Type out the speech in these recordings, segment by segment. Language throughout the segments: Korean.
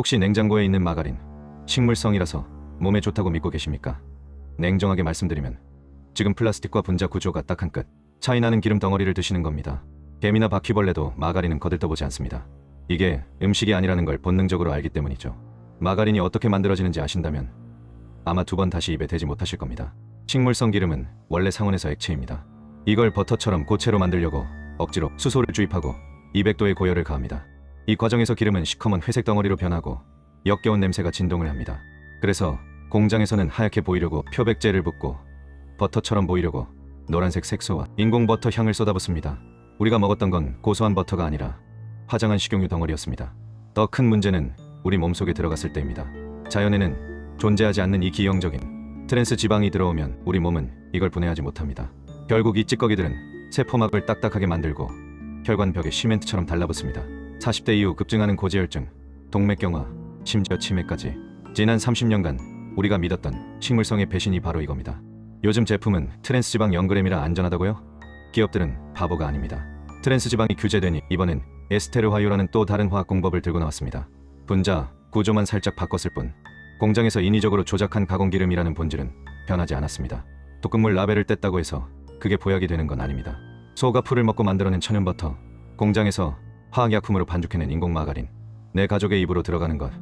혹시 냉장고에 있는 마가린 식물성이라서 몸에 좋다고 믿고 계십니까? 냉정하게 말씀드리면 지금 플라스틱과 분자 구조가 딱 한 끗 차이 나는 기름 덩어리를 드시는 겁니다. 개미나 바퀴벌레도 마가린은 거들떠보지 않습니다. 이게 음식이 아니라는 걸 본능적으로 알기 때문이죠. 마가린이 어떻게 만들어지는지 아신다면 아마 두 번 다시 입에 대지 못하실 겁니다. 식물성 기름은 원래 상온에서 액체입니다. 이걸 버터처럼 고체로 만들려고 억지로 수소를 주입하고 200도의 고열을 가합니다. 이 과정에서 기름은 시커먼 회색 덩어리로 변하고 역겨운 냄새가 진동을 합니다. 그래서 공장에서는 하얗게 보이려고 표백제를 붓고 버터처럼 보이려고 노란색 색소와 인공 버터 향을 쏟아붓습니다. 우리가 먹었던 건 고소한 버터가 아니라 화장한 식용유 덩어리였습니다. 더 큰 문제는 우리 몸속에 들어갔을 때입니다. 자연에는 존재하지 않는 이 기형적인 트랜스 지방이 들어오면 우리 몸은 이걸 분해하지 못합니다. 결국 이 찌꺼기들은 세포막을 딱딱하게 만들고 혈관 벽에 시멘트처럼 달라붙습니다. 40대 이후 급증하는 고지혈증, 동맥경화, 심지어 치매까지 지난 30년간 우리가 믿었던 식물성의 배신이 바로 이겁니다. 요즘 제품은 트랜스 지방 0g이라 안전하다고요? 기업들은 바보가 아닙니다. 트랜스 지방이 규제되니 이번엔 에스테르 화유라는 또 다른 화학 공법을 들고 나왔습니다. 분자, 구조만 살짝 바꿨을 뿐 공장에서 인위적으로 조작한 가공기름이라는 본질은 변하지 않았습니다. 독극물 라벨을 뗐다고 해서 그게 보약이 되는 건 아닙니다. 소가 풀을 먹고 만들어낸 천연버터, 공장에서 화학약품으로 반죽해낸 인공 마가린, 내 가족의 입으로 들어가는 것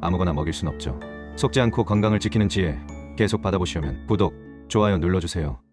아무거나 먹일 순 없죠. 속지 않고 건강을 지키는 지혜 계속 받아보시려면 구독, 좋아요 눌러주세요.